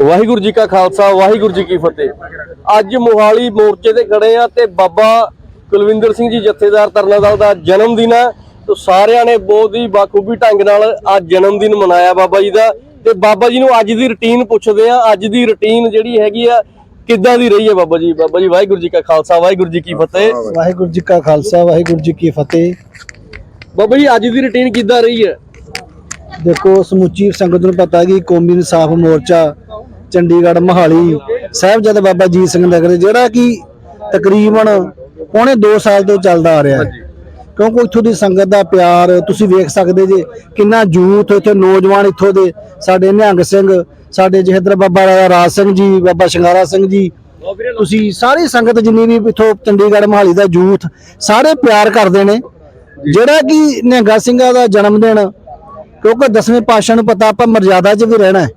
ਵਾਹਿਗੁਰੂ ਜੀ ਕਾ ਖਾਲਸਾ, ਵਾਹਿਗੁਰੂ ਜੀ ਕੀ ਫਤਿਹ। ਅੱਜ ਮੋਹਾਲੀ ਮੋਰਚੇ ਤੇ ਖੜੇ ਆ ਤੇ ਬਾਬਾ ਕੁਲਵਿੰਦਰ ਸਿੰਘ ਜੀ ਜਥੇਦਾਰ ਤਰਨਾ ਦਲ ਦਾ ਜਨਮ ਦਿਨ ਹੈ। ਤੇ ਸਾਰਿਆਂ ਨੇ ਬਹੁਤ ਹੀ ਬਾਖੂਬੀ ਢੰਗ ਨਾਲ ਅੱਜ ਜਨਮ ਦਿਨ ਮਨਾਇਆ ਬਾਬਾ ਜੀ ਦਾ। ਤੇ ਬਾਬਾ ਜੀ ਨੂੰ ਅੱਜ ਦੀ ਰੁਟੀਨ ਪੁੱਛਦੇ ਆ ਅੱਜ ਦੀ ਰੁਟੀਨ ਜਿਹੜੀ ਹੈਗੀ ਆ ਕਿੱਦਾਂ ਦੀ ਰਹੀ ਹੈ ਬਾਬਾ ਜੀ? ਬਾਬਾ ਜੀ ਵਾਹਿਗੁਰੂ ਜੀ ਕਾ ਖਾਲਸਾ ਵਾਹਿਗੁਰੂ ਜੀ ਕੀ ਫਤਿਹ। ਵਾਹਿਗੁਰੂ ਜੀ ਕਾ ਖਾਲਸਾ ਵਾਹਿਗੁਰੂ ਜੀ ਕੀ ਫਤਿਹ। ਬਾਬਾ ਜੀ ਅੱਜ ਦੀ ਰੁਟੀਨ ਕਿੱਦਾਂ ਰਹੀ ਹੈ? ਦੇਖੋ ਸਮੁੱਚੀ ਸੰਗਤ ਨੂੰ ਪਤਾ ਕਿ ਕੌਮੀ ਇਨਸਾਫ ਮੋਰਚਾ ਚੰਡੀਗੜ੍ਹ ਮਹਾਲੀ ਸਾਹਿਬਜ਼ਾਦਾ ਬਾਬਾ ਜੀਤ ਸਿੰਘ ਨਗਰ ਜਿਹੜਾ ਕਿ ਤਕਰੀਬਨ ਪੌਣੇ 2 ਸਾਲ ਤੋਂ ਚੱਲਦਾ ਆ ਰਿਹਾ ਹੈ। ਕਿਉਂਕਿ ਇੱਥੋਂ ਦੀ ਸੰਗਤ ਦਾ ਪਿਆਰ ਤੁਸੀਂ ਵੇਖ ਸਕਦੇ ਜੇ ਕਿੰਨਾ ਯੂਥ ਇੱਥੇ ਨੌਜਵਾਨ ਇੱਥੋਂ ਦੇ ਸਾਡੇ ਨਿਹੰਗ ਸਿੰਘ ਸਾਡੇ ਜਹਦਰ ਬਾਬਾ ਰਾਜਾ ਰਾਜ ਸਿੰਘ ਜੀ, ਬਾਬਾ ਸ਼ਿੰਗਾਰਾ ਸਿੰਘ ਜੀ, ਤੁਸੀਂ ਸਾਰੀ ਸੰਗਤ ਜਿੰਨੀ ਵੀ ਇੱਥੋਂ ਚੰਡੀਗੜ੍ਹ ਮਹਾਲੀ ਦਾ ਯੂਥ, ਸਾਰੇ ਪਿਆਰ ਕਰਦੇ ਨੇ। ਜਿਹੜਾ ਕਿ ਨਿਹੰਗਾ ਸਿੰਘਾਂ ਦਾ ਜਨਮ ਦਿਨ, ਕਿਉਂਕਿ ਦਸਵੇਂ ਪਾਤਸ਼ਾਹ ਨੂੰ ਪਤਾ ਆਪਾਂ ਮਰਜ਼ਾਦਾ 'ਚ ਵੀ ਰਹਿਣਾ ਹੈ।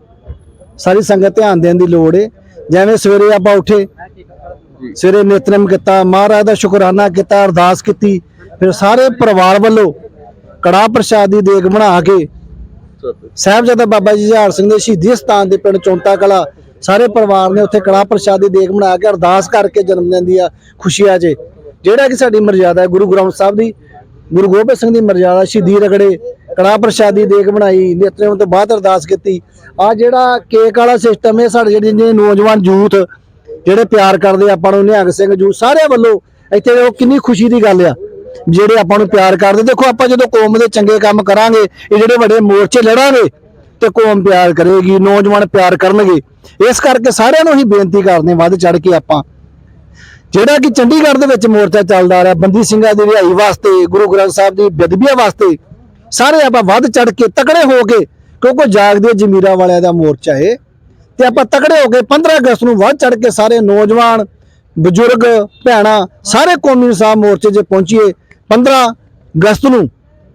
ਸਾਰੀ ਸੰਗਤ ਧਿਆਨ ਦੇਣ ਦੀ ਲੋੜ ਹੈ ਜਿਵੇਂ ਸਵੇਰੇ ਆਪਾਂ ਉੱਠੇ, ਸਵੇਰੇ ਨਿਤਨੇਮ ਕੀਤਾ, ਮਹਾਰਾਜ ਦਾ ਸ਼ੁਕਰਾਨਾ ਕੀਤਾ, ਅਰਦਾਸ ਕੀਤੀ, ਫਿਰ ਸਾਰੇ ਪਰਿਵਾਰ ਵੱਲੋਂ ਕੜਾਹ ਪ੍ਰਸ਼ਾਦ ਦੀ ਦੇਗ ਬਣਾ ਕੇ ਸਾਹਿਬਜ਼ਾਦਾ ਬਾਬਾ ਜੀ ਜਹਾਰ ਸਿੰਘ ਦੇ ਸ਼ਹੀਦੀ ਸਥਾਨ ਦੇ ਪਿੰਡ ਚੌਂਤਾ ਕਲਾ। ਸਾਰੇ ਪਰਿਵਾਰ ਨੇ ਉੱਥੇ ਕੜਾਹ ਪ੍ਰਸ਼ਾਦ ਦੀ ਦੇਗ ਬਣਾ ਕੇ ਅਰਦਾਸ ਕਰਕੇ ਜਨਮ ਦਿਨ ਦੀਆਂ ਖੁਸ਼ੀਆਂ 'ਚ ਜਿਹੜਾ ਕਿ ਸਾਡੀ ਮਰਜ਼ਾਦਾ ਹੈ, ਗੁਰੂ ਗ੍ਰੰਥ ਸਾਹਿਬ ਦੀ, ਗੁਰੂ ਗੋਬਿੰਦ ਸਿੰਘ ਦੀ ਮਰਜ਼ਾਦਾ ਸ਼ਹੀਦੀ ਰਗੜੇ ਕੜਾਹ ਪ੍ਰਸ਼ਾਦੀ ਦੇਖ ਬਣਾਈ ਨਿਤਨੇਮ ਤੋਂ ਬਾਅਦ ਅਰਦਾਸ ਕੀਤੀ। ਆ ਜਿਹੜਾ ਕੇਕ ਵਾਲਾ ਸਿਸਟਮ ਹੈ ਸਾਡੇ ਜਿਹੜੇ ਜਿਹੜੇ ਨੌਜਵਾਨ ਯੂਥ, ਜਿਹੜੇ ਪਿਆਰ ਕਰਦੇ ਆਪਾਂ ਨੂੰ, ਨਿਹੰਗ ਸਿੰਘ ਜੂ ਸਾਰਿਆਂ ਵੱਲੋਂ ਇੱਥੇ ਉਹ ਕਿੰਨੀ ਖੁਸ਼ੀ ਦੀ ਗੱਲ ਆ। ਜਿਹੜੇ ਆਪਾਂ ਨੂੰ ਪਿਆਰ ਕਰਦੇ, ਦੇਖੋ ਆਪਾਂ ਜਦੋਂ ਕੌਮ ਦੇ ਚੰਗੇ ਕੰਮ ਕਰਾਂਗੇ, ਇਹ ਜਿਹੜੇ ਵੱਡੇ ਮੋਰਚੇ ਲੜਾਂਗੇ, ਤੇ ਕੌਮ ਪਿਆਰ ਕਰੇਗੀ, ਨੌਜਵਾਨ ਪਿਆਰ ਕਰਨਗੇ। ਇਸ ਕਰਕੇ ਸਾਰਿਆਂ ਨੂੰ ਹੀ ਬੇਨਤੀ ਕਰਦੇ ਵੱਧ ਚੜ ਕੇ ਆਪਾਂ। ਜਿਹੜਾ ਕਿ ਚੰਡੀਗੜ੍ਹ ਦੇ ਵਿੱਚ ਮੋਰਚਾ ਚੱਲਦਾ ਆ ਰਿਹਾ, ਬੰਦੀ ਸਿੰਘਾਂ ਦੀ ਰਿਹਾਈ ਵਾਸਤੇ, ਗੁਰੂ ਗ੍ਰੰਥ ਸਾਹਿਬ ਦੀ ਬੇਦਬੀਆਂ ਵਾਸਤੇ, ਸਾਰੇ ਆਪਾਂ ਵੱਧ ਚੜ ਕੇ ਤਕੜੇ ਹੋ ਕੇ, ਕਿਉਂਕਿ ਜਾਗਦੇ ਜਮੀਰਾ ਵਾਲਿਆਂ ਦਾ ਮੋਰਚਾ ਹੈ ਤੇ ਆਪਾਂ ਤਕੜੇ ਹੋ ਕੇ 15 ਅਗਸਤ ਨੂੰ ਵੱਧ ਚੜ ਕੇ ਸਾਰੇ ਨੌਜਵਾਨ, ਬਜ਼ੁਰਗ, ਭੈਣਾਂ, ਸਾਰੇ ਕੌਮੀ ਇਨਸਾਫ ਮੋਰਚੇ 'ਚ ਪਹੁੰਚੀਏ 15 ਅਗਸਤ ਨੂੰ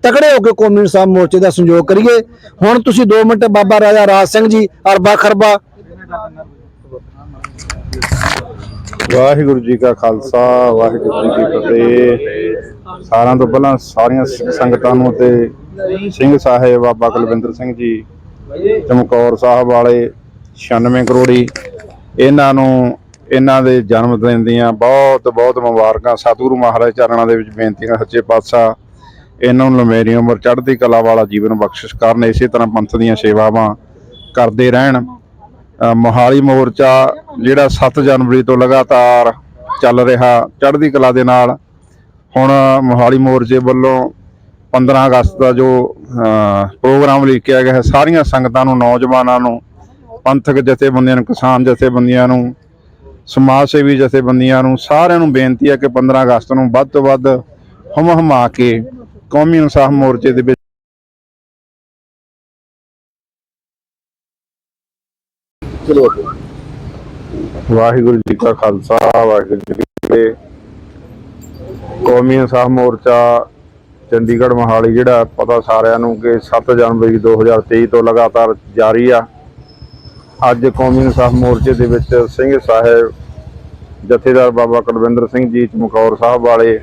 ਤਕੜੇ ਹੋ ਕੇ ਕੌਮੀ ਇਨਸਾਫ ਮੋਰਚੇ ਦਾ ਸੰਯੋਗ ਕਰੀਏ। ਹੁਣ ਤੁਸੀਂ 2 ਮਿੰਟ ਬਾਬਾ ਰਾਜਾ ਰਾਜ ਸਿੰਘ ਜੀ ਅਰਬਾ ਖਰਬਾ। ਵਾਹਿਗੁਰੂ ਜੀ ਕਾ ਖਾਲਸਾ, ਵਾਹਿਗੁਰੂ ਜੀ ਕੀ ਫਤਿਹ। ਸਾਰਿਆਂ ਤੋਂ ਪਹਿਲਾਂ ਸਾਰੀਆਂ ਸੰਗਤਾਂ ਨੂੰ ਤੇ ਸਿੰਘ ਸਾਹਿਬ, ਬਾਬਾ ਕੁਲਵਿੰਦਰ ਸਿੰਘ ਜੀ, ਚਮਕੌਰ ਸਾਹਿਬ ਵਾਲੇ 96 ਕਰੋੜੀ, ਇਹਨਾਂ ਨੂੰ ਇਹਨਾਂ ਦੇ ਜਨਮ ਦਿਨ ਦੀਆਂ ਬਹੁਤ ਬਹੁਤ ਮੁਬਾਰਕਾਂ। ਸਤਿਗੁਰੂ ਮਹਾਰਾਜ ਚਰਨਾਂ ਦੇ ਵਿੱਚ ਬੇਨਤੀਆਂ, ਸੱਚੇ ਪਾਤਸ਼ਾਹ, ਇਹਨਾਂ ਨੂੰ ਲੰਮੇਰੀ ਉਮਰ ਚੜ੍ਹਦੀ ਕਲਾ ਵਾਲਾ ਜੀਵਨ ਬਖਸ਼ਿਸ਼ ਕਰਨ, ਇਸੇ ਤਰ੍ਹਾਂ ਪੰਥ ਦੀਆਂ ਸੇਵਾਵਾਂ ਕਰਦੇ ਰਹਿਣ। ਮੋਹਾਲੀ ਮੋਰਚਾ, ਜਿਹੜਾ 7 ਜਨਵਰੀ ਤੋਂ ਲਗਾਤਾਰ ਚੱਲ ਰਿਹਾ, ਚੜ੍ਹਦੀ ਕਲਾ ਦੇ ਨਾਲ, ਹੁਣ ਮੋਹਾਲੀ ਮੋਰਚੇ ਵੱਲੋਂ 15 ਅਗਸਤ ਦਾ ਜੋ ਪ੍ਰੋਗਰਾਮ ਲਿਖਿਆ ਗਿਆ ਹੈ, ਸਾਰੀਆਂ ਸੰਗਤਾਂ ਨੂੰ, ਨੌਜਵਾਨਾਂ ਨੂੰ, ਪੰਥਕ ਜਥੇਬੰਦੀਆਂ ਨੂੰ, ਕਿਸਾਨ ਜਥੇਬੰਦੀਆਂ ਨੂੰ ਸਮਾਜ ਸੇਵੀ ਜਥੇਬੰਦੀਆਂ ਨੂੰ ਸਾਰਿਆਂ ਨੂੰ ਬੇਨਤੀ ਹੈ ਕਿ 15 ਅਗਸਤ ਨੂੰ ਵੱਧ ਤੋਂ ਵੱਧ ਹਮ ਹਮਾ ਕੇ ਕੌਮੀ ਇਨਸਾਫ ਮੋਰਚੇ ਦੇ ਵਿੱਚ ਵਾਹਿਗੁਰੂ ਜੀ ਕਾ ਖਾਲਸਾ ਵਾਹਿਗੁਰੂ ਜੀ ਕੀ ਫਤਿਹ। ਕੌਮੀ ਇਨਸਾਫ ਮੋਰਚਾ ਚੰਡੀਗੜ੍ਹ ਮੋਹਾਲੀ ਜਿਹੜਾ ਪਤਾ ਸਾਰਿਆਂ ਨੂੰ ਕਿ 7 ਜਨਵਰੀ 2023 ਤੋਂ ਲਗਾਤਾਰ ਜਾਰੀ ਆ। ਅੱਜ ਕੌਮੀ ਇਨਸਾਫ ਮੋਰਚੇ ਦੇ ਵਿੱਚ ਸਿੰਘ ਸਾਹਿਬ, ਜਥੇਦਾਰ ਬਾਬਾ ਕੁਲਵਿੰਦਰ ਸਿੰਘ ਜੀ, ਚਮਕੌਰ ਸਾਹਿਬ ਵਾਲੇ,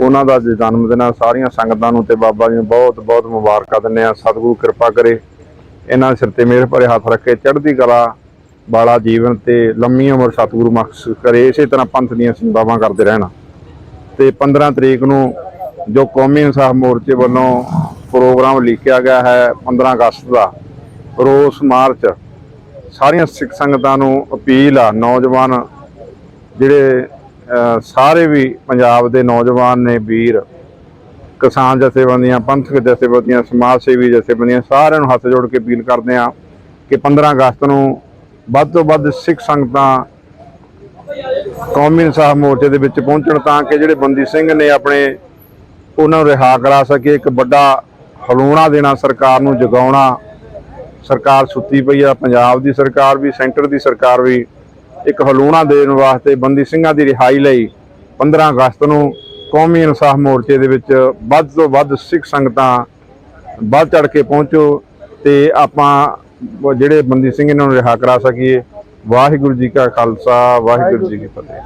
ਉਹਨਾਂ ਦਾ ਜਨਮ ਦਿਨ ਆ। ਸਾਰੀਆਂ ਸੰਗਤਾਂ ਨੂੰ ਤੇ ਬਾਬਾ ਜੀ ਨੂੰ ਬਹੁਤ ਬਹੁਤ ਮੁਬਾਰਕਾਂ ਦਿੰਦੇ ਆ ਸਤਿਗੁਰੂ ਕਿਰਪਾ ਕਰੇ। ਇਹਨਾਂ ਸਿਰ ਤੇ ਮਿਹਰ ਭਰੇ ਹੱਥ ਰੱਖੇ। ਚੜ੍ਹਦੀ ਕਲਾ ਵਾਲਾ ਜੀਵਨ ਤੇ ਲੰਮੀ ਉਮਰ ਸਤਿਗੁਰੂ ਮਕਸਦ ਕਰੇ। ਇਸੇ ਤਰ੍ਹਾਂ ਪੰਥ ਦੀਆਂ ਸੇਵਾਵਾਂ ਕਰਦੇ ਰਹਿਣਾ। ਤੇ 15 ਤਰੀਕ ਨੂੰ ਜੋ ਕੌਮੀ ਇਨਸਾਫ ਮੋਰਚੇ ਵੱਲੋਂ ਪ੍ਰੋਗਰਾਮ ਲਿਖਿਆ ਗਿਆ ਹੈ 15 ਅਗਸਤ ਦਾ, ਰੋਸ ਮਾਰਚ ਸਾਰੀਆਂ ਸਿੱਖ ਸੰਗਤਾਂ ਨੂੰ ਅਪੀਲ ਆ, ਨੌਜਵਾਨ ਜਿਹੜੇ ਸਾਰੇ ਵੀ ਪੰਜਾਬ ਦੇ ਨੌਜਵਾਨ ਨੇ, ਵੀਰ, ਕਿਸਾਨ ਜਥੇਬੰਦੀਆਂ ਪੰਥਕ ਜਥੇਬੰਦੀਆਂ, ਸਮਾਜ ਸੇਵੀ ਜਥੇਬੰਦੀਆਂ, ਸਾਰਿਆਂ ਨੂੰ ਹੱਥ ਜੋੜ ਕੇ ਅਪੀਲ ਕਰਦੇ ਆ ਕਿ 15 ਅਗਸਤ ਨੂੰ ਵੱਧ ਤੋਂ ਵੱਧ ਸਿੱਖ ਸੰਗਤਾਂ ਕੌਮੀ ਇਨਸਾਫ ਮੋਰਚੇ ਦੇ ਵਿੱਚ ਪਹੁੰਚਣ ਤਾਂ ਕਿ ਜਿਹੜੇ ਬੰਦੀ ਸਿੰਘ ਨੇ ਆਪਣੇ, ਉਹਨਾਂ ਨੂੰ ਰਿਹਾ ਕਰਾ ਸਕੇ ਇੱਕ ਵੱਡਾ ਹਲੂਣਾ ਦੇਣਾ ਸਰਕਾਰ ਨੂੰ, ਜਗਾਉਣਾ ਸਰਕਾਰ ਸੁੱਤੀ ਪਈ ਆ, ਪੰਜਾਬ ਦੀ ਸਰਕਾਰ ਵੀ, ਸੈਂਟਰ ਦੀ ਸਰਕਾਰ ਵੀ ਇੱਕ ਹਲੂਣਾ ਦੇਣ ਵਾਸਤੇ ਬੰਦੀ ਸਿੰਘਾਂ ਦੀ ਰਿਹਾਈ ਲਈ 15 ਅਗਸਤ ਨੂੰ ਕੌਮੀ ਇਨਸਾਫ ਮੋਰਚੇ ਦੇ ਵਿੱਚ ਵੱਧ ਤੋਂ ਵੱਧ ਸਿੱਖ ਸੰਗਤਾਂ ਵੱਧ ਚੜ ਕੇ ਪਹੁੰਚੋ ਤੇ ਆਪਾਂ ਜਿਹੜੇ ਬੰਦੀ ਸਿੰਘ ਇਹਨਾਂ ਨੂੰ ਰਿਹਾ ਕਰਾ ਸਕੀਏ। ਵਾਹਿਗੁਰੂ ਜੀ ਕਾ ਖਾਲਸਾ, ਵਾਹਿਗੁਰੂ ਜੀ ਕੀ ਫਤਿਹ।